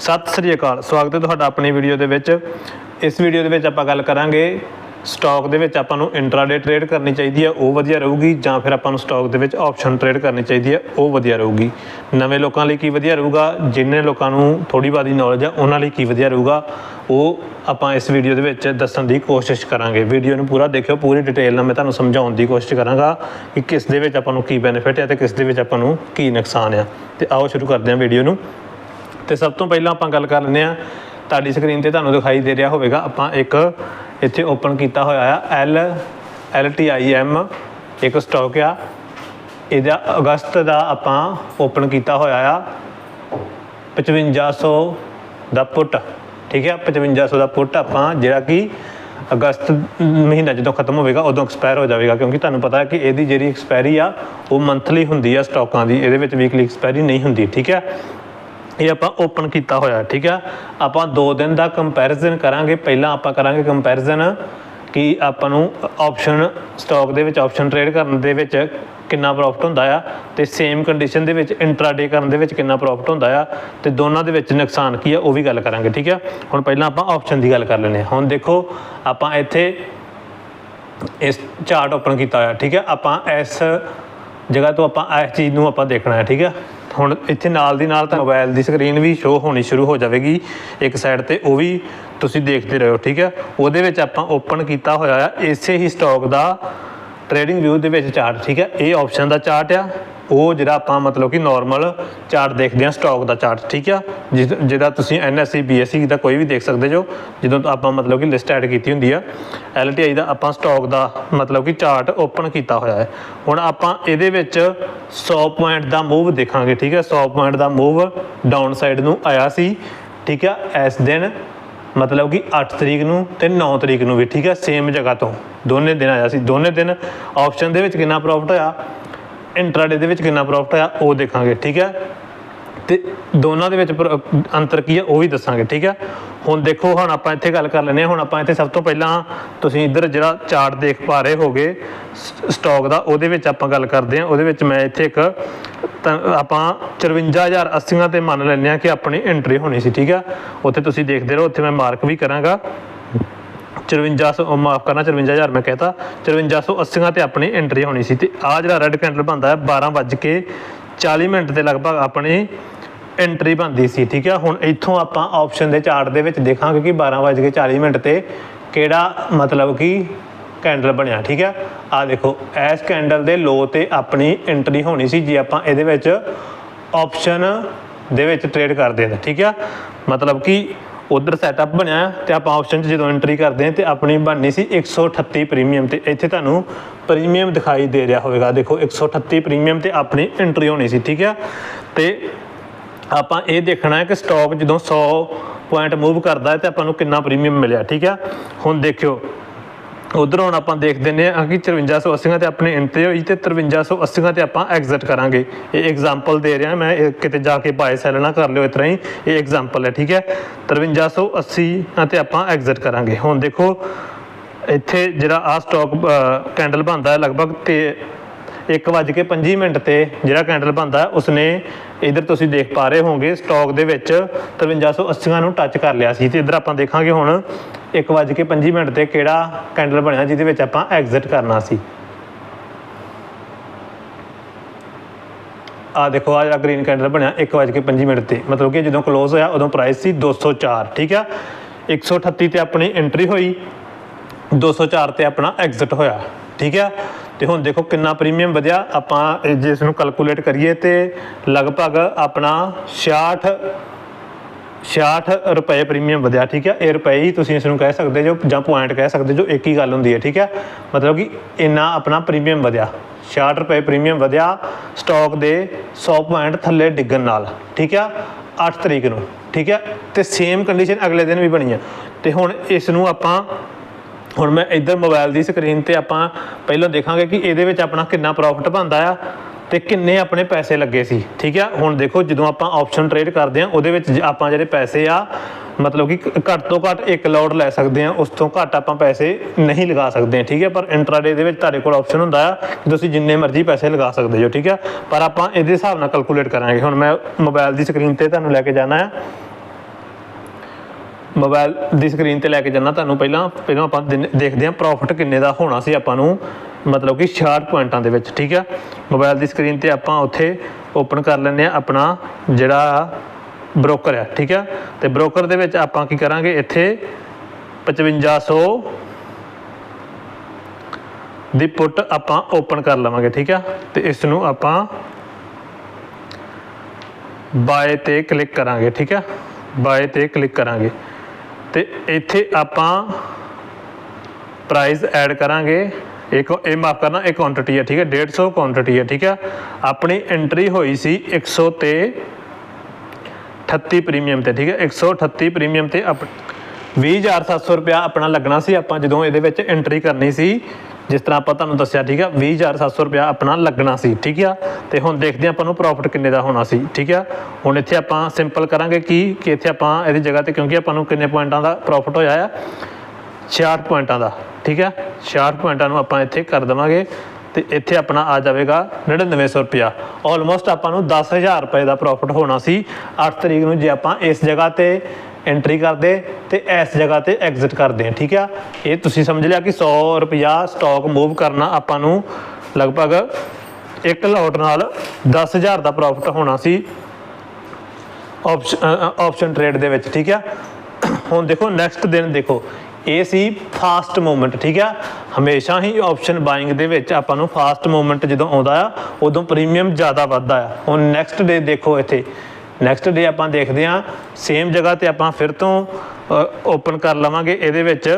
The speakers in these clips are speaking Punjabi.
ਸਤਿ ਸ੍ਰੀ ਅਕਾਲ। ਸਵਾਗਤ ਹੈ ਤੁਹਾਡਾ ਆਪਣੀ ਵੀਡੀਓ ਦੇ ਵਿੱਚ। ਇਸ ਵੀਡੀਓ ਦੇ ਵਿੱਚ ਆਪਾਂ ਗੱਲ ਕਰਾਂਗੇ ਸਟਾਕ ਦੇ ਵਿੱਚ ਆਪਾਂ ਨੂੰ ਇੰਟਰਾਡੇ ਟ੍ਰੇਡ ਕਰਨੀ ਚਾਹੀਦੀ ਹੈ, ਉਹ ਵਧੀਆ ਰਹੂਗੀ ਜਾਂ ਫਿਰ ਆਪਾਂ ਨੂੰ ਸਟਾਕ ਦੇ ਵਿੱਚ ਆਪਸ਼ਨ ਟ੍ਰੇਡ ਕਰਨੀ ਚਾਹੀਦੀ ਹੈ, ਉਹ ਵਧੀਆ ਰਹੂਗੀ। ਨਵੇਂ ਲੋਕਾਂ ਲਈ ਕੀ ਵਧੀਆ ਰਹੂਗਾ ਜਿਨ੍ਹਾਂ ਲੋਕਾਂ ਨੂੰ ਥੋੜੀ ਬਾਦੀ ਨੌਲੇਜ ਹੈ, ਉਹਨਾਂ ਲਈ ਕੀ ਵਧੀਆ ਰਹੂਗਾ, ਉਹ ਆਪਾਂ ਇਸ ਵੀਡੀਓ ਦੇ ਵਿੱਚ ਦੱਸਣ ਦੀ ਕੋਸ਼ਿਸ਼ ਕਰਾਂਗੇ। ਵੀਡੀਓ ਨੂੰ ਪੂਰਾ ਦੇਖਿਓ, ਪੂਰੀ ਡਿਟੇਲ ਨਾਲ ਮੈਂ ਤੁਹਾਨੂੰ ਸਮਝਾਉਣ ਦੀ ਕੋਸ਼ਿਸ਼ ਕਰਾਂਗਾ ਕਿ ਕਿਸ ਦੇ ਵਿੱਚ ਆਪਾਂ ਨੂੰ ਕੀ ਬੈਨੀਫਿਟ ਹੈ ਤੇ ਕਿਸ ਦੇ ਵਿੱਚ ਆਪਾਂ ਨੂੰ ਕੀ ਨੁਕਸਾਨ ਹੈ। ਤੇ ਆਓ ਸ਼ੁਰੂ ਕਰਦੇ ਹਾਂ ਵੀਡੀਓ ਨੂੰ। ਤੇ ਸਭ ਤੋਂ ਪਹਿਲਾਂ ਆਪਾਂ ਗੱਲ ਕਰ ਲੈਂਦੇ ਆ ਤੁਹਾਡੀ ਸਕਰੀਨ ਤੇ ਤੁਹਾਨੂੰ ਦਿਖਾਈ ਦੇ ਰਿਹਾ ਹੋਵੇਗਾ, ਆਪਾਂ ਇੱਕ ਇੱਥੇ ਓਪਨ ਕੀਤਾ ਹੋਇਆ ਆ, L L T I M, ਇੱਕ ਸਟਾਕ ਆ। ਇਹਦਾ ਅਗਸਤ ਦਾ ਆਪਾਂ ਓਪਨ ਕੀਤਾ ਹੋਇਆ ਆ। 5500 ਦਾ ਪੁੱਟ, ਠੀਕ ਹੈ 5500 ਦਾ ਪੁੱਟ ਆਪਾਂ ਜਿਹੜਾ ਕਿ ਅਗਸਤ ਮਹੀਨਾ ਜਦੋਂ ਖਤਮ ਹੋਵੇਗਾ, ਉਦੋਂ ਐਕਸਪਾਇਰ ਹੋ ਜਾਵੇਗਾ। ਕਿਉਂਕਿ ਤੁਹਾਨੂੰ ਪਤਾ ਹੈ ਕਿ ਇਹਦੀ ਜਿਹੜੀ ਐਕਸਪਾਇਰੀ ਆ, ਉਹ ਮੰਥਲੀ ਹੁੰਦੀ ਆ ਸਟਾਕਾਂ ਦੀ। ਇਹਦੇ ਵਿੱਚ ਵੀਕਲੀ ਐਕਸਪਾਇਰੀ ਨਹੀਂ ਹੁੰਦੀ, ਠੀਕ ਹੈ ਇਹ ਆਪਾਂ ਓਪਨ ਕੀਤਾ ਹੋਇਆ, ਠੀਕ ਆ? ਆਪਾਂ 2 ਦਿਨ ਦਾ ਕੰਪੈਰੀਜ਼ਨ ਕਰਾਂਗੇ। ਪਹਿਲਾਂ ਆਪਾਂ ਕਰਾਂਗੇ ਕੰਪੈਰੀਜ਼ਨ ਕਿ ਆਪਾਂ ਨੂੰ ਆਪਸ਼ਨ ਸਟਾਕ ਦੇ ਵਿੱਚ ਆਪਸ਼ਨ ਟ੍ਰੇਡ ਕਰਨ ਦੇ ਵਿੱਚ ਕਿੰਨਾ ਪ੍ਰੋਫਿਟ ਹੁੰਦਾ ਆ ਤੇ ਸੇਮ ਕੰਡੀਸ਼ਨ ਦੇ ਵਿੱਚ ਇੰਟਰਾਡੇ ਕਰਨ ਦੇ ਵਿੱਚ ਕਿੰਨਾ ਪ੍ਰੋਫਿਟ ਹੁੰਦਾ ਆ ਤੇ ਦੋਨਾਂ ਦੇ ਵਿੱਚ ਨੁਕਸਾਨ ਕੀ ਆ, ਉਹ ਵੀ ਗੱਲ ਕਰਾਂਗੇ, ਠੀਕ ਆ? ਹੁਣ ਪਹਿਲਾਂ ਆਪਾਂ ਆਪਸ਼ਨ ਦੀ ਗੱਲ ਕਰ ਲੈਂਦੇ ਹਾਂ। ਹੁਣ ਦੇਖੋ, ਆਪਾਂ ਇੱਥੇ ਇਸ ਚਾਰਟ ਓਪਨ ਕੀਤਾ ਹੋਇਆ, ਠੀਕ ਹੈ ਆਪਾਂ ਇਸ ਜਗ੍ਹਾ ਤੋਂ ਆਪਾਂ ਇਸ ਚੀਜ਼ ਨੂੰ ਆਪਾਂ ਦੇਖਣਾ ਹੈ, ਠੀਕ ਆ? ਹੁਣ ਇੱਥੇ ਨਾਲ ਦੀ ਨਾਲ ਤਾਂ ਮੋਬਾਈਲ ਦੀ ਸਕਰੀਨ ਵੀ ਸ਼ੋ ਹੋਣੀ ਸ਼ੁਰੂ ਹੋ ਜਾਵੇਗੀ। ਇੱਕ ਸਾਈਡ ਤੇ ਉਹ ਵੀ ਤੁਸੀਂ ਦੇਖਦੇ ਰਹੋ, ਠੀਕ ਹੈ? ਉਹਦੇ ਵਿੱਚ ਆਪਾਂ ਓਪਨ ਕੀਤਾ ਹੋਇਆ ਆ, ਇਸੇ ਹੀ ਸਟਾਕ ਦਾ ਟ੍ਰੇਡਿੰਗ ਵਿਊ ਦੇ ਵਿੱਚ ਚਾਰਟ ਠੀਕ ਹੈ? ਇਹ ਆਪਸ਼ਨ ਦਾ ਚਾਰਟ ਆ। ਉਹ ਜਿਹੜਾ ਆਪਾਂ ਮਤਲਬ ਕਿ ਨਾਰਮਲ ਚਾਰਟ ਦੇਖਦੇ ਹਾਂ ਸਟਾਕ ਦਾ ਚਾਰਟ ਠੀਕ ਆ? ਜਿਸ- ਜਿਹਦਾ ਤੁਸੀਂ NSE BSE ਦਾ ਕੋਈ ਵੀ ਦੇਖ ਸਕਦੇ ਜੋ, ਜਦੋਂ ਆਪਾਂ ਮਤਲਬ ਕਿ ਲਿਸਟ ਐਡ ਕੀਤੀ ਹੁੰਦੀ ਆ LTI ਦਾ ਆਪਾਂ ਸਟਾਕ ਦਾ ਮਤਲਬ ਕਿ ਚਾਰਟ ਓਪਨ ਕੀਤਾ ਹੋਇਆ ਹੈ। ਹੁਣ ਆਪਾਂ ਇਹਦੇ ਵਿੱਚ 100 ਪੁਆਇੰਟ ਦਾ ਮੂਵ ਦੇਖਾਂਗੇ, ਠੀਕ ਹੈ 100 ਪੁਆਇੰਟ ਦਾ ਮੂਵ ਡਾਊਨ ਸਾਈਡ ਨੂੰ ਆਇਆ ਸੀ, ਠੀਕ ਆ? ਇਸ ਦਿਨ ਮਤਲਬ ਕਿ 8 ਤਰੀਕ ਨੂੰ ਤੇ 9 ਤਰੀਕ ਨੂੰ ਵੀ, ਠੀਕ ਹੈ ਸੇਮ ਜਗ੍ਹਾ ਤੋਂ ਦੋਨੇ ਦਿਨ ਆਇਆ ਸੀ। ਦੋਨੇ ਦਿਨ ਆਪਸ਼ਨ ਦੇ ਵਿੱਚ ਕਿੰਨਾ ਪ੍ਰੋਫਿਟ ਹੋਇਆ? ਇੰਟਰਾਡੇ ਦੇ ਵਿੱਚ ਕਿੰਨਾ ਪ੍ਰੋਫਿਟ ਹੋਇਆ ਉਹ ਦੇਖਾਂਗੇ, ਠੀਕ ਹੈ? ਤੇ ਦੋਨਾਂ ਦੇ ਵਿੱਚ ਅੰਤਰ ਕੀ ਹੈ ਉਹ ਵੀ ਦੱਸਾਂਗੇ, ਠੀਕ ਹੈ? ਹੁਣ ਦੇਖੋ, ਹੁਣ ਆਪਾਂ ਇੱਥੇ ਗੱਲ ਕਰ ਲੈਂਦੇ ਹਾਂ। ਹੁਣ ਆਪਾਂ ਇੱਥੇ ਸਭ ਤੋਂ ਪਹਿਲਾਂ ਤੁਸੀਂ ਇੱਧਰ ਜਿਹੜਾ ਚਾਰਟ ਦੇਖ ਪਾ ਰਹੇ ਹੋਗੇ ਸਟਾਕ ਦਾ, ਉਹਦੇ ਵਿੱਚ ਆਪਾਂ ਗੱਲ ਕਰਦੇ ਹਾਂ। ਉਹਦੇ ਵਿੱਚ ਮੈਂ ਇੱਥੇ ਇੱਕ ਤਾਂ ਆਪਾਂ 54080 ਤੇ ਮੰਨ ਲੈਂਦੇ ਹਾਂ ਕਿ ਆਪਣੀ ਐਂਟਰੀ ਹੋਣੀ ਸੀ, ਠੀਕ ਹੈ? ਉੱਥੇ ਤੁਸੀਂ ਦੇਖਦੇ ਰਹੋ, ਉੱਥੇ ਮੈਂ ਮਾਰਕ ਵੀ ਕਰਾਂਗਾ। 5400 ਉਹ ਮਾਫ ਕਰਨਾ 54000 ਮੈਂ ਕਹਤਾ। 5480 ਤੇ ਆਪਣੀ ਐਂਟਰੀ ਹੋਣੀ ਸੀ ਤੇ ਆ ਜਿਹੜਾ ਰੈੱਡ ਕੈਂਡਲ ਬਣਦਾ ਹੈ 12 ਵੱਜ ਕੇ 40 ਮਿੰਟ ਦੇ ਲਗਭਗ ਆਪਣੀ ਐਂਟਰੀ ਬਣਦੀ ਸੀ, ਠੀਕ ਹੈ? ਹੁਣ ਇੱਥੋਂ ਆਪਾਂ ਆਪਸ਼ਨ ਦੇ ਚਾਰਟ ਦੇ ਵਿੱਚ ਦੇਖਾਂਗੇ ਕਿ 12 ਵੱਜ ਕੇ 40 ਮਿੰਟ ਤੇ ਕਿਹੜਾ ਮਤਲਬ ਕਿ ਕੈਂਡਲ ਬਣਿਆ, ਠੀਕ ਹੈ? ਆ ਦੇਖੋ, ਇਸ ਕੈਂਡਲ ਦੇ ਲੋ ਤੇ ਆਪਣੀ ਐਂਟਰੀ ਹੋਣੀ ਸੀ, ਜੇ ਆਪਾਂ ਇਹਦੇ ਵਿੱਚ ਆਪਸ਼ਨ ਦੇ ਵਿੱਚ ਟ੍ਰੇਡ ਕਰਦੇ ਹਾਂ ਠੀਕ ਹੈ? ਮਤਲਬ ਕਿ ਉਧਰ ਸੈਟਅਪ ਬਣਿਆ ਤੇ ਆਪਾਂ ਆਪਸ਼ਨ 'ਚ ਜਦੋਂ ਐਂਟਰੀ ਕਰਦੇ ਹਾਂ ਤੇ ਆਪਣੀ ਬਣਨੀ ਸੀ 138 ਪ੍ਰੀਮੀਅਮ ਤੇ। ਇੱਥੇ ਤੁਹਾਨੂੰ ਪ੍ਰੀਮੀਅਮ ਦਿਖਾਈ ਦੇ ਰਿਹਾ ਹੋਵੇਗਾ। ਦੇਖੋ 138 ਪ੍ਰੀਮੀਅਮ ਤੇ ਆਪਣੀ ਐਂਟਰੀ ਹੋਣੀ ਸੀ, ਠੀਕ ਆ? ਤੇ ਆਪਾਂ ਇਹ ਦੇਖਣਾ ਹੈ ਕਿ ਸਟਾਕ ਜਦੋਂ 100 ਪੁਆਇੰਟ ਮੂਵ ਕਰਦਾ ਹੈ ਤੇ ਆਪਾਂ ਨੂੰ ਕਿੰਨਾ ਪ੍ਰੀਮੀਅਮ ਮਿਲਿਆ, ਠੀਕ ਆ? ਹੁਣ ਦੇਖਿਓ ਉਧਰ ਹੁਣ ਆਪਾਂ ਦੇਖ ਦਿੰਨੇ ਆ ਕਿ 5480 ਤੇ ਆਪਣੇ ਐਂਟਰੀ ਹੋਈ ਤੇ 5380 ਤੇ ਆਪਾਂ ਐਗਜ਼ਿਟ ਕਰਾਂਗੇ। ਇਹ ਐਗਜ਼ਾਮਪਲ ਦੇ ਰਿਹਾ ਮੈਂ ਕਿਤੇ ਜਾ ਕੇ ਬਾਏ ਸੈਲ ਨਾ ਕਰ ਲਿਓ ਇਸ ਤਰ੍ਹਾਂ ਹੀ, ਇਹ ਐਗਜ਼ਾਮਪਲ ਹੈ, ਠੀਕ ਹੈ? 5380 ਤੇ ਆਪਾਂ ਐਗਜ਼ਿਟ ਕਰਾਂਗੇ। ਹੁਣ ਦੇਖੋ, ਇੱਥੇ ਜਿਹੜਾ ਆ ਸਟਾਕ ਕੈਂਡਲ ਬਣਦਾ ਹੈ ਲਗਭਗ ਤੇ 1:25 ਮਿੰਟ ਤੇ ਜਿਹੜਾ ਕੈਂਡਲ ਬਣਦਾ ਉਸਨੇ ਇਧਰ ਤੁਸੀਂ ਦੇਖ ਪਾ ਰਹੇ ਹੋਵੋਗੇ ਸਟਾਕ ਦੇ ਵਿੱਚ 5380 ਨੂੰ ਟੱਚ ਕਰ ਲਿਆ ਸੀ। ਤੇ ਇਧਰ ਆਪਾਂ ਦੇਖਾਂਗੇ ਹੁਣ 1:25 ਮਿੰਟ ਤੇ ਕਿਹੜਾ ਕੈਂਡਲ ਬਣਿਆ ਜਿਹਦੇ ਵਿੱਚ ਆਪਾਂ ਐਗਜ਼ਿਟ ਕਰਨਾ ਸੀ। ਆ ਦੇਖੋ ਆ ਜਿਹੜਾ ਗ੍ਰੀਨ ਕੈਂਡਲ ਬਣਿਆ 1:25 ਮਿੰਟ ਤੇ। ਮਤਲਬ ਕਿ ਜਦੋਂ ਕਲੋਜ਼ ਹੋਇਆ, ਉਦੋਂ ਪ੍ਰਾਈਸ ਸੀ 204 ਠੀਕ ਆ? 138 ਤੇ ਆਪਣੀ ਐਂਟਰੀ ਹੋਈ 204 ਤੇ ਆਪਣਾ ਐਗਜ਼ਿਟ ਹੋਇਆ, ਠੀਕ ਹੈ ਤੇ ਹੁਣ ਦੇਖੋ ਕਿੰਨਾ ਪ੍ਰੀਮੀਅਮ ਵਧਿਆ। ਆਪਾਂ ਇਹ ਜੇ ਇਸ ਨੂੰ ਕੈਲਕੂਲੇਟ ਕਰੀਏ ਤੇ ਲਗਭਗ ਆਪਣਾ 66 66 ਰੁਪਏ ਪ੍ਰੀਮੀਅਮ ਵਧਿਆ, ਠੀਕ ਹੈ ਇਹ ਰੁਪਏ ਹੀ ਤੁਸੀਂ ਇਸ ਨੂੰ ਕਹਿ ਸਕਦੇ ਜੋ ਜਾਂ ਪੁਆਇੰਟ ਕਹਿ ਸਕਦੇ ਜੋ ਇੱਕ ਹੀ ਗੱਲ ਹੁੰਦੀ ਹੈ, ਠੀਕ ਹੈ ਮਤਲਬ ਕਿ ਇੰਨਾ ਆਪਣਾ ਪ੍ਰੀਮੀਅਮ ਵਧਿਆ। 66 ਰੁਪਏ ਪ੍ਰੀਮੀਅਮ ਵਧਿਆ ਸਟਾਕ ਦੇ 100 ਪੁਆਇੰਟ ਥੱਲੇ ਡਿੱਗਣ ਨਾਲ, ਠੀਕ ਹੈ 8 ਤਰੀਕ ਨੂੰ, ਠੀਕ ਹੈ ਤੇ ਸੇਮ ਕੰਡੀਸ਼ਨ ਅਗਲੇ ਦਿਨ ਵੀ ਬਣੀ ਆ। ਤੇ ਹੁਣ ਇਸ ਨੂੰ ਆਪਾਂ, ਹੁਣ ਮੈਂ ਇੱਧਰ ਮੋਬਾਈਲ ਦੀ ਸਕਰੀਨ ਤੇ ਆਪਾਂ ਪਹਿਲਾਂ ਦੇਖਾਂਗੇ ਕਿ ਇਹਦੇ ਵਿੱਚ ਆਪਣਾ ਕਿੰਨਾ ਪ੍ਰੋਫਿਟ ਬਣਦਾ ਆ। ਤੇ ਕਿੰਨੇ ਆਪਣੇ ਪੈਸੇ ਲੱਗੇ ਸੀ, ਠੀਕ ਆ? ਹੁਣ ਦੇਖੋ, ਜਦੋਂ ਆਪਾਂ ਆਪਸ਼ਨ ਟ੍ਰੇਡ ਕਰਦੇ ਆ ਉਹਦੇ ਵਿੱਚ ਆਪਾਂ ਜਿਹੜੇ ਪੈਸੇ ਆ, ਮਤਲਬ ਕਿ ਘੱਟ ਤੋਂ ਘੱਟ 1 ਲੋਟ ਲੈ ਸਕਦੇ ਆ ਉਸ ਤੋਂ ਘੱਟ ਆਪਾਂ ਪੈਸੇ ਨਹੀਂ ਲਗਾ ਸਕਦੇ ਠੀਕ ਹੈ ਪਰ ਇੰਟਰਾਡੇ ਦੇ ਵਿੱਚ ਤੁਹਾਡੇ ਕੋਲ ਆਪਸ਼ਨ ਹੁੰਦਾ ਆ, ਕਿ ਤੁਸੀਂ ਜਿੰਨੇ ਮਰਜ਼ੀ ਪੈਸੇ ਲਗਾ ਸਕਦੇ ਹੋ, ਠੀਕ ਆ? ਪਰ ਆਪਾਂ ਇਹਦੇ ਹਿਸਾਬ ਨਾਲ ਕੈਲਕੂਲੇਟ ਕਰਾਂਗੇ। ਹੁਣ ਮੈਂ ਮੋਬਾਈਲ ਦੀ ਸਕਰੀਨ ਤੇ ਤੁਹਾਨੂੰ ਲੈ ਕੇ ਜਾਣਾ ਆ। ਮੋਬਾਈਲ ਦੀ ਸਕਰੀਨ ਤੇ ਲੈ ਕੇ ਜਾਣਾ ਤੁਹਾਨੂੰ ਪਹਿਲਾਂ ਪਹਿਲਾਂ ਆਪਾਂ ਦੇਖਦੇ ਹਾਂ ਪ੍ਰੋਫਿਟ ਕਿੰਨੇ ਦਾ ਹੋਣਾ ਸੀ ਆਪਾਂ ਨੂੰ। ਮਤਲਬ ਕਿ 66 ਪੁਆਇੰਟਾਂ ਦੇ ਵਿੱਚ, ਠੀਕ ਆ ਮੋਬਾਈਲ ਦੀ ਸਕਰੀਨ ਤੇ ਆਪਾਂ ਉੱਥੇ ਓਪਨ ਕਰ ਲੈਂਦੇ ਆ ਆਪਣਾ ਜਿਹੜਾ ਬ੍ਰੋਕਰ ਆ ਠੀਕ ਆ ਤੇ ਬ੍ਰੋਕਰ ਦੇ ਵਿੱਚ ਆਪਾਂ ਕੀ ਕਰਾਂਗੇ? ਇੱਥੇ 5500 ਦੀ ਪੁੱਟ ਆਪਾਂ ਓਪਨ ਕਰ ਲਵਾਂਗੇ, ਠੀਕ ਆ ਤੇ ਇਸ ਨੂੰ ਆਪਾਂ ਬਾਏ ਤੇ ਕਲਿੱਕ ਕਰਾਂਗੇ, ਠੀਕ ਆ ਬਾਏ ਤੇ ਕਲਿੱਕ ਕਰਾਂਗੇ। ਤੇ ਇੱਥੇ ਆਪਾਂ ਪ੍ਰਾਈਸ ਐਡ ਕਰਾਂਗੇ। ਇੱਕ ਇਹ ਮਾਫ ਕਰਨਾ ਇਹ ਕੁਆਂਟੀਟੀ ਹੈ, ਠੀਕ ਹੈ 150 ਕੁਆਂਟੀਟੀ ਹੈ, ਠੀਕ ਹੈ। ਆਪਣੀ ਐਂਟਰੀ ਹੋਈ ਸੀ 100 ਤੇ 38 ਪ੍ਰੀਮੀਅਮ ਤੇ, ਠੀਕ ਹੈ। 138 ਪ੍ਰੀਮੀਅਮ ਤੇ ਆਪ 20700 ਰੁਪਿਆ ਆਪਣਾ ਲੱਗਣਾ ਸੀ। ਆਪਾਂ ਜਦੋਂ ਇਹਦੇ ਵਿੱਚ ਐਂਟਰੀ ਕਰਨੀ ਸੀ, ਜਿਸ ਤਰ੍ਹਾਂ ਆਪਾਂ ਤੁਹਾਨੂੰ ਦੱਸਿਆ, ਠੀਕ ਆ 20700 ਰੁਪਿਆ ਆਪਣਾ ਲੱਗਣਾ ਸੀ, ਠੀਕ ਆ ਤੇ ਹੁਣ ਦੇਖਦੇ ਹਾਂ ਆਪਾਂ ਨੂੰ ਪ੍ਰੋਫਿਟ ਕਿੰਨੇ ਦਾ ਹੋਣਾ ਸੀ, ਠੀਕ ਆ ਹੁਣ ਇੱਥੇ ਆਪਾਂ ਸਿੰਪਲ ਕਰਾਂਗੇ ਕੀ, ਕਿ ਇੱਥੇ ਆਪਾਂ ਇਹਦੀ ਜਗ੍ਹਾ ਤੇ, ਕਿਉਂਕਿ ਆਪਾਂ ਨੂੰ ਕਿੰਨੇ ਪੁਆਇੰਟਾਂ ਦਾ ਪ੍ਰੋਫਿਟ ਹੋਇਆ ਆ। 66 ਪੁਆਇੰਟਾਂ ਦਾ, ਠੀਕ ਹੈ? 66 ਪੁਆਇੰਟਾਂ ਨੂੰ ਆਪਾਂ ਇੱਥੇ ਕਰ ਦੇਵਾਂਗੇ ਤੇ ਇੱਥੇ ਆਪਣਾ ਆ ਜਾਵੇਗਾ 9900 ਰੁਪਿਆ ਆਲਮੋਸਟ ਆਪਾਂ ਨੂੰ 10000 ਰੁਪਏ ਦਾ ਪ੍ਰੋਫਿਟ ਹੋਣਾ ਸੀ। 8 ਤਰੀਕ ਨੂੰ ਜੇ ਆਪਾਂ ਇਸ ਜਗ੍ਹਾ ਤੇ ਐਂਟਰੀ ਕਰਦੇ ਤੇ ਇਸ ਜਗ੍ਹਾ ਤੇ ਐਗਜ਼ਿਟ ਕਰਦੇ ਹਾਂ, ਠੀਕ ਆ ਇਹ ਤੁਸੀਂ ਸਮਝ ਲਿਆ ਕਿ 100 ਰੁਪਿਆ ਸਟਾਕ ਮੂਵ ਕਰਨਾ ਆਪਾਂ ਨੂੰ ਲਗਭਗ ਇੱਕ ਲੋਟ ਨਾਲ 10000 ਦਾ ਪ੍ਰੋਫਿਟ ਹੋਣਾ ਸੀ ਆਪਸ਼ਨ ਟ੍ਰੇਡ ਦੇ ਵਿੱਚ, ਠੀਕ ਆ ਹੁਣ ਦੇਖੋ ਨੈਕਸਟ ਦਿਨ ਦੇਖੋ। ਇਹ ਸੀ ਫਾਸਟ ਮੂਵਮੈਂਟ ਠੀਕ ਆ? ਹਮੇਸ਼ਾ ਹੀ ਆਪਸ਼ਨ ਬਾਇੰਗ ਦੇ ਵਿੱਚ ਆਪਾਂ ਨੂੰ ਫਾਸਟ ਮੂਵਮੈਂਟ ਜਦੋਂ ਆਉਂਦਾ ਆ, ਉਦੋਂ ਪ੍ਰੀਮੀਅਮ ਜ਼ਿਆਦਾ ਵੱਧਦਾ ਆ। ਹੁਣ ਨੈਕਸਟ ਡੇ ਦੇਖੋ ਇੱਥੇ। ਨੈਕਸਟ ਡੇ ਆਪਾਂ ਦੇਖਦੇ ਆ ਸੇਮ ਜਗ੍ਹਾ ਤੇ ਆਪਾਂ ਫਿਰ ਤੋਂ ਓਪਨ ਕਰ ਲਵਾਂਗੇ। ਇਹਦੇ ਵਿੱਚ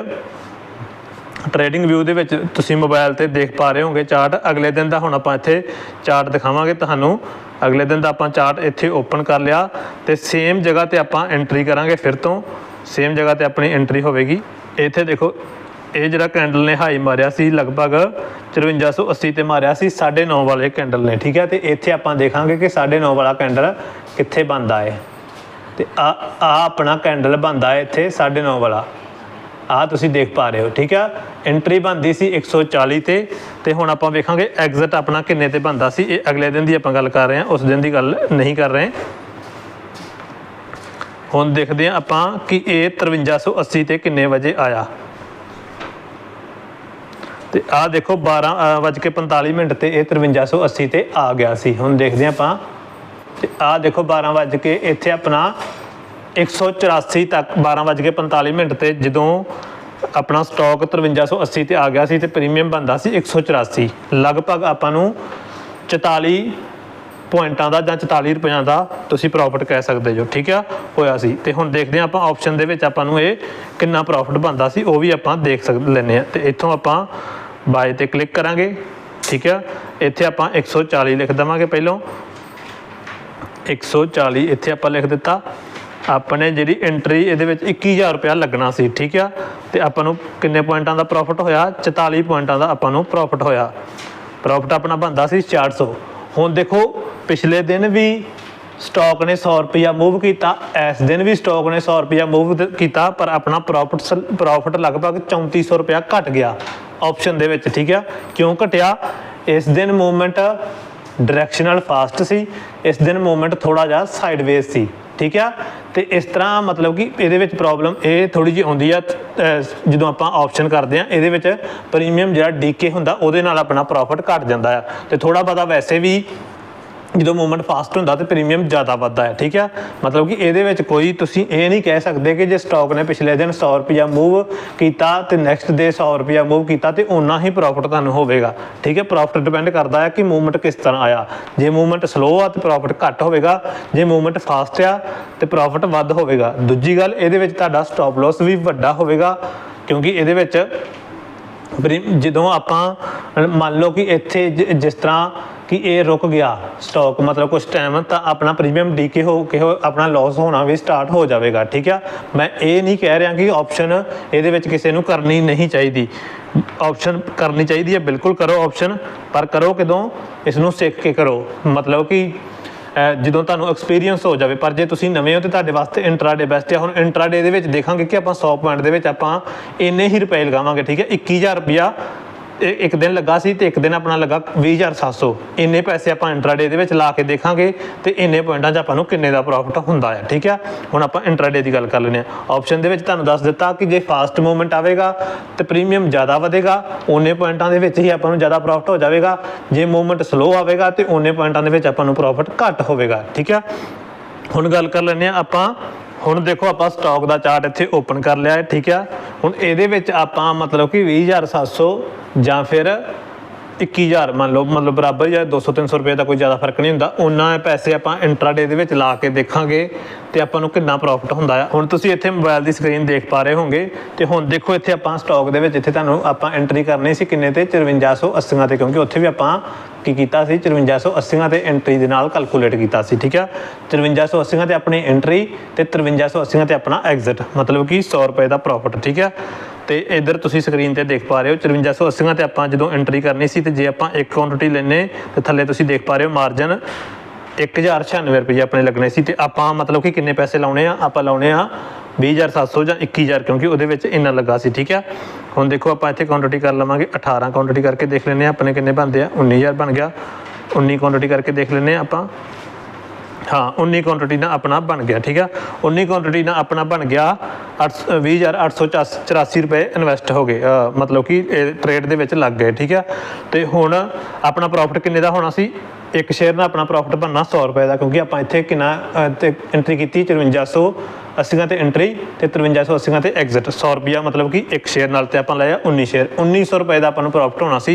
ਟ੍ਰੇਡਿੰਗ ਵਿਊ ਦੇ ਵਿੱਚ ਤੁਸੀਂ ਮੋਬਾਈਲ ਤੇ ਦੇਖ ਪਾ ਰਹੇ ਹੋਗੇ ਚਾਰਟ ਅਗਲੇ ਦਿਨ ਦਾ ਹੁਣ ਆਪਾਂ ਇੱਥੇ ਚਾਰਟ ਦਿਖਾਵਾਂਗੇ ਤੁਹਾਨੂੰ। ਅਗਲੇ ਦਿਨ ਦਾ ਆਪਾਂ ਚਾਰਟ ਇੱਥੇ ਓਪਨ ਕਰ ਲਿਆ ਤੇ ਸੇਮ ਜਗ੍ਹਾ ਤੇ ਆਪਾਂ ਐਂਟਰੀ ਕਰਾਂਗੇ ਫਿਰ ਤੋਂ। ਸੇਮ ਜਗ੍ਹਾ ਤੇ ਆਪਣੀ ਐਂਟਰੀ ਹੋਵੇਗੀ। ਇੱਥੇ ਦੇਖੋ, ਇਹ ਜਿਹੜਾ ਕੈਂਡਲ ਨੇ ਹਾਈ ਮਾਰਿਆ ਸੀ, ਲਗਭਗ 5480 ਤੇ ਮਾਰਿਆ ਸੀ 9.5 ਵਾਲੇ ਕੈਂਡਲ ਨੇ, ਠੀਕ ਹੈ? ਤੇ ਇੱਥੇ ਆਪਾਂ ਦੇਖਾਂਗੇ ਕਿ 9.5 ਵਾਲਾ ਕੈਂਡਲ ਕਿੱਥੇ ਬੰਦਾ ਹੈ? ਤੇ ਆ ਆ ਆਪਣਾ ਕੈਂਡਲ ਬੰਦਾ ਹੈ ਇੱਥੇ 9.5 ਵਾਲਾ। ਆ ਤੁਸੀਂ ਦੇਖ ਪਾ ਰਹੇ ਹੋ, ਠੀਕ ਆ ਐਂਟਰੀ ਬੰਦੀ ਸੀ 140 ਤੇ ਤੇ ਹੁਣ ਆਪਾਂ ਵੇਖਾਂਗੇ ਐਗਜ਼ਿਟ ਆਪਣਾ ਕਿੰਨੇ ਤੇ ਬੰਦਾ ਸੀ, ਇਹ ਅਗਲੇ ਦਿਨ ਦੀ ਆਪਾਂ ਗੱਲ ਕਰ ਰਹੇ ਹਾਂ, ਉਸ ਦਿਨ ਦੀ ਗੱਲ ਨਹੀਂ ਕਰ ਰਹੇ। ਹੁਣ ਦੇਖਦੇ ਹਾਂ ਆਪਾਂ ਕਿ ਇਹ 5380 ਤੇ ਕਿੰਨੇ ਵਜੇ ਆਇਆ। ਤੇ ਆ ਦੇਖੋ 12 ਵੱਜ ਕੇ 45 ਮਿੰਟ ਤੇ ਇਹ 5380 ਤੇ ਆ ਗਿਆ ਸੀ। ਹੁਣ ਦੇਖਦੇ ਹਾਂ ਆਪਾਂ। ਤੇ ਆ ਦੇਖੋ 12 ਵੱਜ ਕੇ ਇੱਥੇ ਆਪਣਾ 184 ਤੱਕ 12 ਵੱਜ ਕੇ 45 ਮਿੰਟ ਤੇ ਜਦੋਂ ਆਪਣਾ ਸਟਾਕ 5380 ਤੇ ਆ ਗਿਆ ਸੀ ਤੇ ਪ੍ਰੀਮੀਅਮ ਬੰਦਾ ਸੀ 184 ਲਗਭਗ ਆਪਾਂ ਨੂੰ 44 ਪੁਆਇੰਟਾਂ ਦਾ ਜਾਂ 44 ਰੁਪਈਆਂ ਦਾ ਤੁਸੀਂ ਪ੍ਰੋਫਿਟ ਕਹਿ ਸਕਦੇ ਜੋ, ਠੀਕ ਆ? ਹੋਇਆ ਸੀ। ਤੇ ਹੁਣ ਦੇਖਦੇ ਹਾਂ ਆਪਾਂ ਆਪਸ਼ਨ ਦੇ ਵਿੱਚ ਆਪਾਂ ਨੂੰ ਇਹ ਕਿੰਨਾ ਪ੍ਰੋਫਿਟ ਬਣਦਾ ਸੀ, ਉਹ ਵੀ ਆਪਾਂ ਦੇਖ ਸਕਦੇ ਲੈਨੇ ਆ ਤੇ ਇੱਥੋਂ ਆਪਾਂ ਬਾਏ ਤੇ ਕਲਿੱਕ ਕਰਾਂਗੇ, ਠੀਕ ਆ? ਇੱਥੇ ਆਪਾਂ 140 ਲਿਖ ਦਵਾਂਗੇ ਪਹਿਲਾਂ। 140 ਇੱਥੇ ਆਪਾਂ ਲਿਖ ਦਿੱਤਾ। ਆਪਣੇ ਜਿਹੜੀ ਐਂਟਰੀ ਇਹਦੇ ਵਿੱਚ 21000 ਰੁਪਇਆ ਲੱਗਣਾ ਸੀ, ਠੀਕ ਆ? ਤੇ ਆਪਾਂ ਨੂੰ ਕਿੰਨੇ ਪੁਆਇੰਟਾਂ ਦਾ ਪ੍ਰੋਫਿਟ ਹੋਇਆ? 44 ਪੁਆਇੰਟਾਂ ਦਾ ਆਪਾਂ ਨੂੰ ਪ੍ਰੋਫਿਟ ਹੋਇਆ। ਪ੍ਰੋਫਿਟ ਆਪਣਾ ਬੰਦਾ ਸੀ 400 ਹੁਣ ਦੇਖੋ ਪਿਛਲੇ ਦਿਨ ਵੀ ਸਟਾਕ ਨੇ 100 ਰੁਪਇਆ ਮੂਵ ਕੀਤਾ, ਇਸ ਦਿਨ ਵੀ ਸਟਾਕ ਨੇ 100 ਰੁਪਇਆ ਮੂਵ ਕੀਤਾ, ਪਰ ਆਪਣਾ ਪ੍ਰੋਫਿਟ ਪ੍ਰੋਫਿਟ ਲਗਭਗ 3400 ਰੁਪਇਆ ਘਟ ਗਿਆ। ਆਪਸ਼ਨ ਦੇ ਵਿੱਚ, ਠੀਕ ਆ? ਕਿਉਂ ਘਟਿਆ? ਇਸ ਦਿਨ ਮੂਵਮੈਂਟ ਡਾਇਰੈਕਸ਼ਨਲ ਫਾਸਟ ਸੀ। ਇਸ ਦਿਨ ਮੂਵਮੈਂਟ ਥੋੜਾ ਜਿਹਾ ਸਾਈਡਵੇਜ਼ ਸੀ, ਠੀਕ ਆ? ਤੇ ਇਸ ਤਰ੍ਹਾਂ ਮਤਲਬ ਕਿ ਇਹਦੇ ਵਿੱਚ ਪ੍ਰੋਬਲਮ ਇਹ ਥੋੜੀ ਜਿਹੀ ਆਉਂਦੀ ਆ ਜਦੋਂ ਆਪਾਂ ਆਪਸ਼ਨ ਕਰਦੇ ਆ, ਇਹਦੇ ਵਿੱਚ ਪ੍ਰੀਮੀਅਮ ਜਿਹੜਾ ਡੀਕੇ ਹੁੰਦਾ, ਉਹਦੇ ਨਾਲ ਆਪਣਾ ਪ੍ਰੋਫਿਟ ਘਟ ਜਾਂਦਾ ਆ। ਤੇ ਥੋੜਾ ਬਹੁਤਾ ਵੈਸੇ ਵੀ ਜਦੋਂ ਮੂਵਮੈਂਟ ਫਾਸਟ ਹੁੰਦਾ ਤੇ ਪ੍ਰੀਮੀਅਮ ਜ਼ਿਆਦਾ ਵੱਧਦਾ ਹੈ, ਠੀਕ ਹੈ? ਮਤਲਬ ਕਿ ਇਹਦੇ ਵਿੱਚ ਕੋਈ ਤੁਸੀਂ ਇਹ ਨਹੀਂ ਕਹਿ ਸਕਦੇ ਕਿ ਜੇ ਸਟਾਕ ਨੇ ਪਿਛਲੇ ਦਿਨ 100 ਰੁਪਿਆ ਮੂਵ ਕੀਤਾ ਤੇ ਨੈਕਸਟ ਡੇ 100 ਰੁਪਿਆ ਮੂਵ ਕੀਤਾ ਤੇ ਉਨਾ ਹੀ ਪ੍ਰੋਫਿਟ ਤੁਹਾਨੂੰ ਹੋਵੇਗਾ, ਠੀਕ ਹੈ? ਪ੍ਰੋਫਿਟ ਡਿਪੈਂਡ ਕਰਦਾ ਹੈ ਕਿ ਮੂਵਮੈਂਟ ਕਿਸ ਤਰ੍ਹਾਂ ਆਇਆ। ਜੇ ਮੂਵਮੈਂਟ ਸਲੋ ਆ ਤੇ ਪ੍ਰੋਫਿਟ ਘੱਟ ਹੋਵੇਗਾ, ਜੇ ਮੂਵਮੈਂਟ ਫਾਸਟ ਆ ਤੇ ਪ੍ਰੋਫਿਟ ਵੱਧ ਹੋਵੇਗਾ। ਦੂਜੀ ਗੱਲ, ਇਹਦੇ ਵਿੱਚ ਤੁਹਾਡਾ ਸਟਾਪ ਲਾਸ ਵੀ ਵੱਡਾ ਹੋਵੇਗਾ, ਕਿਉਂਕਿ ਇਹਦੇ ਵਿੱਚ ਪ੍ਰੀ- ਜਦੋਂ ਆਪਾਂ ਮੰਨ ਲਓ ਕਿ ਇੱਥੇ ਜ- ਜਿਸ ਤਰ੍ਹਾਂ ਕਿ ਇਹ ਰੁਕ ਗਿਆ ਸਟਾਕ ਮਤਲਬ ਕੁਝ ਟਾਈਮ ਤਾਂ ਆਪਣਾ ਪ੍ਰੀਮੀਅਮ ਡੀਕੇ ਹੋ ਕੇ ਹੋ- ਆਪਣਾ ਲਾਸ ਹੋਣਾ ਵੀ ਸਟਾਰਟ ਹੋ ਜਾਵੇਗਾ, ਠੀਕ ਆ? ਮੈਂ ਇਹ ਨਹੀਂ ਕਹਿ ਰਿਹਾ ਕਿ ਆਪਸ਼ਨ ਇਹਦੇ ਵਿੱਚ ਕਿਸੇ ਨੂੰ ਕਰਨੀ ਨਹੀਂ ਚਾਹੀਦੀ। ਆਪਸ਼ਨ ਕਰਨੀ ਚਾਹੀਦੀ ਹੈ, ਬਿਲਕੁਲ ਕਰੋ ਆਪਸ਼ਨ ਪਰ ਕਰੋ ਕਿਦੋਂ? ਇਸ ਨੂੰ ਸਿੱਖ ਕੇ ਕਰੋ। ਮਤਲਬ ਕਿ ਜਦੋਂ ਤੁਹਾਨੂੰ ਐਕਸਪੀਰੀਅੰਸ ਹੋ ਜਾਵੇ, ਪਰ ਜੇ ਤੁਸੀਂ ਨਵੇਂ ਹੋ ਤੇ ਤੁਹਾਡੇ ਵਾਸਤੇ ਇੰਟਰਾਡੇ ਬੈਸਟ ਹੈ ਹੁਣ ਇੰਟਰਾਡੇ ਦੇ ਵਿੱਚ ਦੇਖਾਂਗੇ ਕਿ ਆਪਾਂ 100 ਪੁਆਇੰਟ ਦੇ ਵਿੱਚ ਆਪਾਂ ਇੰਨੇ ਹੀ ਰੁਪਏ ਲਗਾਵਾਂਗੇ, ਠੀਕ ਹੈ? 21000 ਰੁਪਇਆ ਇਹ ਇੱਕ ਦਿਨ ਲੱਗਾ ਸੀ ਤੇ ਇੱਕ ਦਿਨ ਆਪਣਾ ਲੱਗਾ 20700 ਇੰਨੇ ਪੈਸੇ ਆਪਾਂ ਇੰਟਰਾਡੇ ਦੇ ਵਿੱਚ ਲਾ ਕੇ ਦੇਖਾਂਗੇ ਤੇ ਇੰਨੇ ਪੁਆਇੰਟਾਂ 'ਚ ਆਪਾਂ ਨੂੰ ਕਿੰਨੇ ਦਾ ਪ੍ਰੋਫਿਟ ਹੁੰਦਾ ਹੈ ਠੀਕ ਹੈ ਹੁਣ ਆਪਾਂ ਇੰਟਰਾਡੇ ਦੀ ਗੱਲ ਕਰ ਲੈਂਦੇ ਆ ਆਪਸ਼ਨ ਦੇ ਵਿੱਚ ਤੁਹਾਨੂੰ ਦੱਸ ਦਿੱਤਾ ਕਿ ਜੇ ਫਾਸਟ ਮੂਵਮੈਂਟ ਆਵੇਗਾ ਤੇ ਪ੍ਰੀਮੀਅਮ ਜ਼ਿਆਦਾ ਵਧੇਗਾ ਉਹਨੇ ਪੁਆਇੰਟਾਂ ਦੇ ਵਿੱਚ ਹੀ ਆਪਾਂ ਨੂੰ ਜ਼ਿਆਦਾ ਪ੍ਰੋਫਿਟ ਹੋ ਜਾਵੇਗਾ। ਜੇ ਮੂਵਮੈਂਟ ਸਲੋ ਆਵੇਗਾ ਤੇ ਉਹਨੇ ਪੁਆਇੰਟਾਂ ਦੇ ਵਿੱਚ ਆਪਾਂ ਨੂੰ ਪ੍ਰੋਫਿਟ ਘੱਟ ਹੋਵੇਗਾ, ਠੀਕ ਹੈ ਹੁਣ ਗੱਲ ਕਰ ਲੈਂਦੇ ਆ ਆਪਾਂ ਹੁਣ ਦੇਖੋ ਆਪਾਂ ਸਟਾਕ ਦਾ ਚਾਰਟ ਇੱਥੇ ਓਪਨ ਕਰ ਲਿਆ ਹੈ, ਠੀਕ ਆ? ਹੁਣ ਇਹਦੇ ਵਿੱਚ ਆਪਾਂ ਮਤਲਬ ਕਿ 20700 ਜਾਂ ਫਿਰ 21000 ਮੰਨ ਲਓ, ਮਤਲਬ ਬਰਾਬਰ ਜਾਂ 200 300 ਰੁਪਏ ਦਾ ਕੋਈ ਜ਼ਿਆਦਾ ਫ਼ਰਕ ਨਹੀਂ ਹੁੰਦਾ। ਉਹਨਾਂ ਪੈਸੇ ਆਪਾਂ ਇੰਟਰਾਡੇ ਦੇ ਵਿੱਚ ਲਾ ਕੇ ਦੇਖਾਂਗੇ ਤੇ ਆਪਾਂ ਨੂੰ ਕਿੰਨਾ ਪ੍ਰੋਫਿਟ ਹੁੰਦਾ ਆ। ਹੁਣ ਤੁਸੀਂ ਇੱਥੇ ਮੋਬਾਈਲ ਦੀ ਸਕਰੀਨ ਦੇਖ ਪਾ ਰਹੇ ਹੋਗੇ ਤੇ ਹੁਣ ਦੇਖੋ ਇੱਥੇ ਆਪਾਂ ਸਟਾਕ ਦੇ ਵਿੱਚ ਇੱਥੇ ਤੁਹਾਨੂੰ ਆਪਾਂ ਐਂਟਰੀ ਕਰਨੀ ਸੀ ਕਿੰਨੇ ਤੇ? 5480 ਤੇ, ਕਿਉਂਕਿ ਉੱਥੇ ਵੀ ਆਪਾਂ ਕੀ ਕੀਤਾ ਸੀ? 5480 ਤੇ ਐਂਟਰੀ ਦੇ ਨਾਲ ਕੈਲਕੂਲੇਟ ਕੀਤਾ ਸੀ, ਠੀਕ ਆ? 5480 ਤੇ ਆਪਣੀ ਐਂਟਰੀ ਤੇ 5380 ਤੇ ਆਪਣਾ ਐਗਜ਼ਿਟ ਮਤਲਬ ਕਿ 100 ਰੁਪਏ ਦਾ ਪ੍ਰੋਫਿਟ ਠੀਕ ਆ? ਤੇ ਇਧਰ ਤੁਸੀਂ ਸਕਰੀਨ ਤੇ ਦੇਖ ਪਾ ਰਹੇ ਹੋ 5480 ਤੇ ਆਪਾਂ ਜਦੋਂ ਐਂਟਰੀ ਕਰਨੀ ਸੀ ਤੇ ਜੇ ਆਪਾਂ ਇੱਕ ਕੁਆਂਟੀਟੀ ਲੈਨੇ ਤੇ ਥੱਲੇ ਤੁਸੀਂ ਦੇਖ ਪਾ ਰਹੇ ਹੋ ਮਾਰਜਨ 1096 ਰੁਪਏ ਆਪਣੇ ਲੱਗਣੇ ਸੀ ਤੇ ਆਪਾਂ ਮਤਲਬ ਕਿ ਕਿੰਨੇ ਪੈਸੇ ਲਾਉਣੇ ਆ? ਆਪਾਂ ਲਾਉਣੇ ਆ 20700 ਜਾਂ 21000 ਕਿਉਂਕਿ ਉਹਦੇ ਵਿੱਚ ਇੰਨਾ ਲੱਗਾ ਸੀ, ਠੀਕ ਆ? ਹੁਣ ਦੇਖੋ ਆਪਾਂ ਇੱਥੇ ਕੁਆਂਟੀਟੀ ਕਰ ਲਵਾਂਗੇ 18 ਕੁਆਂਟੀਟੀ ਕਰਕੇ ਦੇਖ ਲੈਨੇ ਆ ਆਪਣੇ ਕਿੰਨੇ ਬਣਦੇ ਆ 19000 ਬਣ ਗਿਆ। 19 ਕੁਆਂਟੀਟੀ ਕਰਕੇ ਦੇਖ ਲੈਨੇ ਆ ਆਪਾਂ। ਹਾਂ 19 ਕੁਆਂਟੀਟੀ ਨਾਲ ਆਪਣਾ ਬਣ ਗਿਆ, ਠੀਕ ਆ? 19 ਕੁਆਂਟੀਟੀ ਨਾਲ ਆਪਣਾ ਬਣ ਗਿਆ 20884 ਰੁਪਏ ਇਨਵੈਸਟ ਹੋ ਗਏ। ਮਤਲਬ ਕਿ ਟ੍ਰੇਡ ਦੇ ਵਿੱਚ ਲੱਗ ਗਏ, ਠੀਕ ਆ? ਤੇ ਹੁਣ ਆਪਣਾ ਪ੍ਰੋਫਿਟ ਕਿੰਨੇ ਦਾ ਹੋਣਾ ਸੀ? ਇੱਕ ਸ਼ੇਅਰ ਨਾਲ ਆਪਣਾ ਪ੍ਰੋਫਿਟ ਬਣਨਾ 100 ਰੁਪਏ ਦਾ ਕਿਉਂਕਿ ਆਪਾਂ ਇੱਥੇ ਕਿੰਨਾ ਅਹ, ਤੇ ਐਂਟਰੀ ਕੀਤੀ 5480 ਤੇ ਐਂਟਰੀ ਤੇ 5380 ਤੇ ਐਗਜ਼ਿਟ 100 ਰੁਪਿਆ ਮਤਲਬ ਕਿ ਇੱਕ ਸ਼ੇਅਰ ਨਾਲ ਤੇ ਆਪਾਂ ਲਿਆ 19 ਸ਼ੇਅਰ। 1900 ਰੁਪਏ ਦਾ ਆਪਾਂ ਨੂੰ ਪ੍ਰੋਫਿਟ ਹੋਣਾ ਸੀ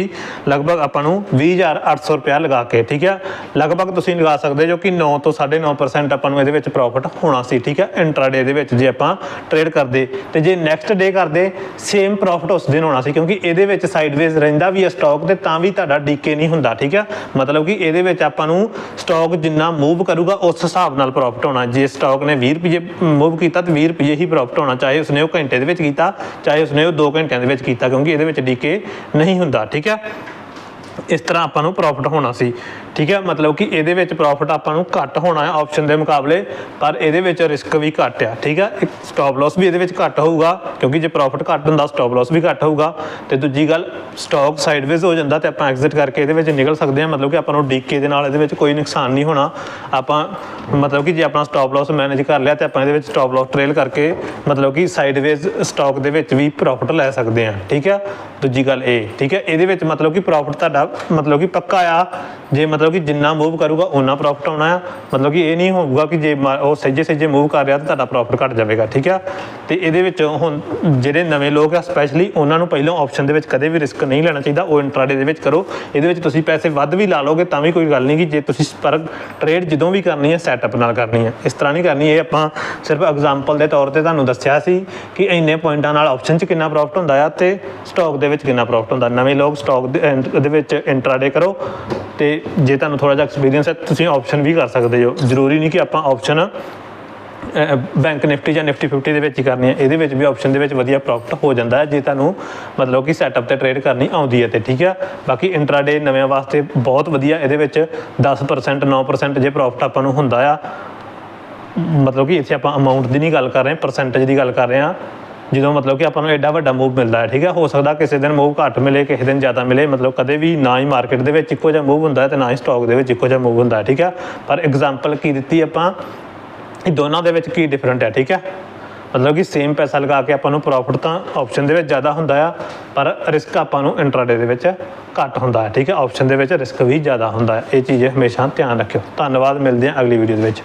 ਲਗਭਗ ਆਪਾਂ ਨੂੰ 20800 ਰੁਪਿਆ ਲਗਾ ਕੇ ਠੀਕ ਆ? ਲਗਭਗ ਤੁਸੀਂ ਲਗਾ ਸਕਦੇ ਜੋ ਕਿ 9 ਤੋਂ 9.5% ਆਪਾਂ ਨੂੰ ਇਹਦੇ ਵਿੱਚ ਪ੍ਰੋਫਿਟ ਹੋਣਾ ਸੀ ਠੀਕ ਹੈ ਇੰਟਰਾਡੇ ਦੇ ਵਿੱਚ ਜੇ ਆਪਾਂ ਟ੍ਰੇਡ ਕਰਦੇ ਤੇ ਜੇ ਨੈਕਸਟ ਡੇ ਕਰਦੇ ਸੇਮ ਪ੍ਰੋਫਿਟ ਉਸ ਦਿਨ ਹੋਣਾ ਸੀ ਕਿਉਂਕਿ ਇਹਦੇ ਵਿੱਚ ਸਾਈਡਵੇਜ਼ ਰਹਿੰਦਾ ਵੀ ਹੈ ਸਟਾਕ ਤੇ ਤਾਂ ਵੀ ਤੁਹਾਡਾ ਡੀਕੇ ਨਹੀਂ ਹੁੰਦਾ ਠੀਕ ਹੈ ਮਤਲਬ ਕਿ ਇਹਦੇ ਵਿੱਚ ਆਪਾਂ ਨੂੰ ਸਟਾਕ ਜਿੰਨਾ ਮੂਵ ਕਰੂਗਾ ਉਸ ਹਿਸਾਬ ਨਾਲ ਪ੍ਰੋਫਿਟ ਹੋਣਾ। ਜੇ ਸਟਾਕ ਨੇ 20 ਰੁਪਏ ਮੂਵ ਕੀਤਾ ਤੇ 20 ਰੁਪਏ ਹੀ ਪ੍ਰੋਫਿਟ ਹੋਣਾ, ਚਾਹੇ ਉਸਨੇ ਉਹ ਘੰਟੇ ਦੇ ਵਿੱਚ ਕੀਤਾ, ਚਾਹੇ ਉਸਨੇ ਉਹ 2 ਘੰਟਿਆਂ ਦੇ ਵਿੱਚ ਕੀਤਾ, ਕਿਉਂਕਿ ਇਹਦੇ ਵਿੱਚ ਡੀਕੇ ਨਹੀਂ ਹੁੰਦਾ, ਠੀਕ ਹੈ? ਇਸ ਤਰ੍ਹਾਂ ਆਪਾਂ ਨੂੰ ਪ੍ਰੋਫਿਟ ਹੋਣਾ ਸੀ। ਠੀਕ ਹੈ? ਮਤਲਬ ਕਿ ਇਹਦੇ ਵਿੱਚ ਪ੍ਰੋਫਿਟ ਆਪਾਂ ਨੂੰ ਘੱਟ ਹੋਣਾ ਹੈ ਆਪਸ਼ਨ ਦੇ ਮੁਕਾਬਲੇ, ਪਰ ਇਹਦੇ ਵਿੱਚ ਰਿਸਕ ਵੀ ਘੱਟ ਆ। ਠੀਕ ਹੈ? ਇੱਕ ਸਟਾਪ ਲਾਸ ਵੀ ਇਹਦੇ ਵਿੱਚ ਘੱਟ ਹੋਊਗਾ, ਕਿਉਂਕਿ ਜੇ ਪ੍ਰੋਫਿਟ ਘੱਟ ਹੁੰਦਾ ਸਟਾਪ ਲਾਸ ਵੀ ਘੱਟ ਹੋਊਗਾ। ਤੇ ਦੂਜੀ ਗੱਲ ਸਟਾਕ ਸਾਈਡਵੇਜ਼ ਹੋ ਜਾਂਦਾ ਤੇ ਆਪਾਂ ਐਗਜ਼ਿਟ ਕਰਕੇ ਇਹਦੇ ਵਿੱਚ ਨਿਕਲ ਸਕਦੇ ਹਾਂ। ਮਤਲਬ ਕਿ ਆਪਾਂ ਨੂੰ ਡੀਕੇ ਦੇ ਨਾਲ ਇਹਦੇ ਵਿੱਚ ਕੋਈ ਨੁਕਸਾਨ ਨਹੀਂ ਹੋਣਾ। ਆਪਾਂ, ਮਤਲਬ ਕਿ ਜੇ ਆਪਣਾ ਸਟਾਪ ਲਾਸ ਮੈਨੇਜ ਕਰ ਲਿਆ ਤੇ ਆਪਾਂ ਇਹਦੇ ਵਿੱਚ ਸਟਾਪ ਲਾਸ ਟ੍ਰੇਲ ਕਰਕੇ, ਮਤਲਬ ਕਿ ਸਾਈਡਵੇਜ਼ ਸਟਾਕ ਦੇ ਵਿੱਚ ਵੀ ਪ੍ਰੋਫਿਟ ਲੈ ਸਕਦੇ ਹਾਂ। ਠੀਕ ਹੈ? ਦੂਜੀ ਗੱਲ ਇਹ, ਠੀਕ ਹੈ? ਇਹਦੇ ਵਿੱਚ ਮਤਲਬ ਕਿ ਪ੍ਰੋਫਿਟ ਤੁਹਾਡਾ ਮਤਲਬ ਕਿ ਪੱਕਾ ਆ। ਜੇ ਮਤਲਬ ਕਿ ਜਿੰਨਾ ਮੂਵ ਕਰੂਗਾ ਉਹਨਾਂ ਪ੍ਰੋਫਿਟ ਆਉਣਾ ਆ। ਮਤਲਬ ਕਿ ਇਹ ਨਹੀਂ ਹੋਊਗਾ ਕਿ ਜੇ ਮ- ਉਹ ਸਹਿਜੇ ਸਹਿਜੇ ਮੂਵ ਕਰ ਰਿਹਾ ਤਾਂ ਤੁਹਾਡਾ ਪ੍ਰੋਫਿਟ ਘਟ ਜਾਵੇਗਾ, ਠੀਕ ਆ? ਤੇ ਇਹਦੇ ਵਿੱਚ ਹੁਣ ਜਿਹੜੇ ਨਵੇਂ ਲੋਕ ਆ ਸਪੈਸ਼ਲੀ ਉਹਨਾਂ ਨੂੰ ਪਹਿਲਾਂ ਆਪਸ਼ਨ ਦੇ ਵਿੱਚ ਕਦੇ ਵੀ ਰਿਸਕ ਨਹੀਂ ਲੈਣਾ ਚਾਹੀਦਾ, ਉਹ ਇੰਟਰਾਡੇ ਦੇ ਵਿੱਚ ਕਰੋ। ਇਹਦੇ ਵਿੱਚ ਤੁਸੀਂ ਪੈਸੇ ਵੱਧ ਵੀ ਲਾ ਲੋਗੇ ਤਾਂ ਵੀ ਕੋਈ ਗੱਲ ਨਹੀਂ ਕਿ ਜੇ ਤੁਸੀਂ ਪਰ ਟ੍ਰੇਡ ਜਦੋਂ ਵੀ ਕਰਨੀ ਹੈ ਸੈਟਅਪ ਨਾਲ ਕਰਨੀ ਹੈ। ਇਸ ਤਰ੍ਹਾਂ ਨਹੀਂ ਕਰਨੀ, ਇਹ ਆਪਾਂ ਸਿਰਫ ਐਗਜ਼ਾਮਪਲ ਦੇ ਤੌਰ ਤੇ ਤੁਹਾਨੂੰ ਦੱਸਿਆ ਸੀ ਕਿ ਇੰਨੇ ਪੁਆਇੰਟਾਂ ਨਾਲ ਆਪਸ਼ਨ 'ਚ ਕਿੰਨਾ ਪ੍ਰੋਫਿਟ ਹੁੰਦਾ ਆ ਤੇ ਸਟਾਕ ਦੇ ਵਿੱਚ ਕਿੰਨਾ ਪ੍ਰੋਫਿਟ ਹੁੰਦਾ। ਨਵੇਂ ਲੋਕ ਸਟਾਕ ਦੇ ਅਹ ਦੇ ਵਿੱਚ ਇੰਟਰਾਡੇ ਕਰੋ ਤੇ ਜੇ ਤੁਹਾਨੂੰ ਥੋੜਾ ਜਿਹਾ ਐਕਸਪੀਰੀਅੰਸ ਹੈ, ਤੁਸੀਂ ਆਪਸ਼ਨ ਵੀ ਕਰ ਸਕਦੇ ਹੋ। ਜ਼ਰੂਰੀ ਨਹੀਂ ਕਿ ਆਪਾਂ ਆਪਸ਼ਨ ਬੈਂਕ ਨਿਫਟੀ ਜਾਂ ਨਿਫਟੀ 50 ਦੇ ਵਿੱਚ ਹੀ ਕਰਨੀ ਹੈ। ਇਹਦੇ ਵਿੱਚ ਵੀ ਆਪਸ਼ਨ ਦੇ ਵਿੱਚ ਵਧੀਆ ਪ੍ਰੋਫਿਟ ਹੋ ਜਾਂਦਾ ਹੈ, ਜੇ ਤੁਹਾਨੂੰ ਮਤਲਬ ਕਿ ਸੈਟਅਪ ਤੇ ਟ੍ਰੇਡ ਕਰਨੀ ਆਉਂਦੀ ਹੈ ਤੇ, ਠੀਕ ਹੈ ਬਾਕੀ ਇੰਟਰਾਡੇ ਨਵਿਆਂ ਵਾਸਤੇ ਬਹੁਤ ਵਧੀਆ, ਇਹਦੇ ਵਿੱਚ 10% 9% ਜੇ ਪ੍ਰੋਫਿਟ ਆਪਾਂ ਨੂੰ ਹੁੰਦਾ ਆ, ਮਤਲਬ ਕਿ ਇੱਥੇ ਆਪਾਂ ਅਮਾਉਂਟ ਦੀ ਨਹੀਂ ਗੱਲ ਕਰ ਰਹੇ ਪਰਸੈਂਟੇਜ ਦੀ ਗੱਲ ਕਰ ਰਹੇ ਹਾਂ। ਜਦੋਂ ਮਤਲਬ ਕਿ ਆਪਾਂ ਨੂੰ ਐਡਾ ਵੱਡਾ ਮੂਵ ਮਿਲਦਾ ਹੈ, ਠੀਕ ਹੈ ਹੋ ਸਕਦਾ ਕਿਸੇ ਦਿਨ ਮੂਵ ਘੱਟ ਮਿਲੇ, ਕਿਸੇ ਦਿਨ ਜ਼ਿਆਦਾ ਮਿਲੇ, ਮਤਲਬ ਕਦੇ ਵੀ ਨਾ ਹੀ ਮਾਰਕੀਟ ਦੇ ਵਿੱਚ ਇੱਕੋ ਜਿਹਾ ਮੂਵ ਹੁੰਦਾ ਹੈ ਤੇ ਨਾ ਹੀ ਸਟਾਕ ਦੇ ਵਿੱਚ ਇੱਕੋ ਜਿਹਾ ਮੂਵ ਹੁੰਦਾ ਹੈ, ਠੀਕ ਹੈ ਪਰ ਐਗਜ਼ਾਮਪਲ ਕੀ ਦਿੱਤੀ ਆਪਾਂ? ਇਹ ਦੋਨਾਂ ਦੇ ਵਿੱਚ ਕੀ ਡਿਫਰੈਂਟ ਹੈ, ਠੀਕ ਹੈ? ਮਤਲਬ ਕਿ ਸੇਮ ਪੈਸਾ ਲਗਾ ਕੇ ਆਪਾਂ ਨੂੰ ਪ੍ਰੋਫਿਟ ਤਾਂ ਆਪਸ਼ਨ ਦੇ ਵਿੱਚ ਜ਼ਿਆਦਾ ਹੁੰਦਾ ਆ, ਪਰ ਰਿਸਕ ਆਪਾਂ ਨੂੰ ਇੰਟਰਾਡੇ ਦੇ ਵਿੱਚ ਘੱਟ ਹੁੰਦਾ ਹੈ, ਠੀਕ ਹੈ? ਆਪਸ਼ਨ ਦੇ ਵਿੱਚ ਰਿਸਕ ਵੀ ਜ਼ਿਆਦਾ ਹੁੰਦਾ ਹੈ। ਇਹ ਚੀਜ਼ ਹਮੇਸ਼ਾ ਧਿਆਨ ਰੱਖਿਓ। ਧੰਨਵਾਦ, ਮਿਲਦੇ ਹਾਂ ਅਗਲੀ ਵੀਡੀਓ ਦੇ ਵਿੱਚ।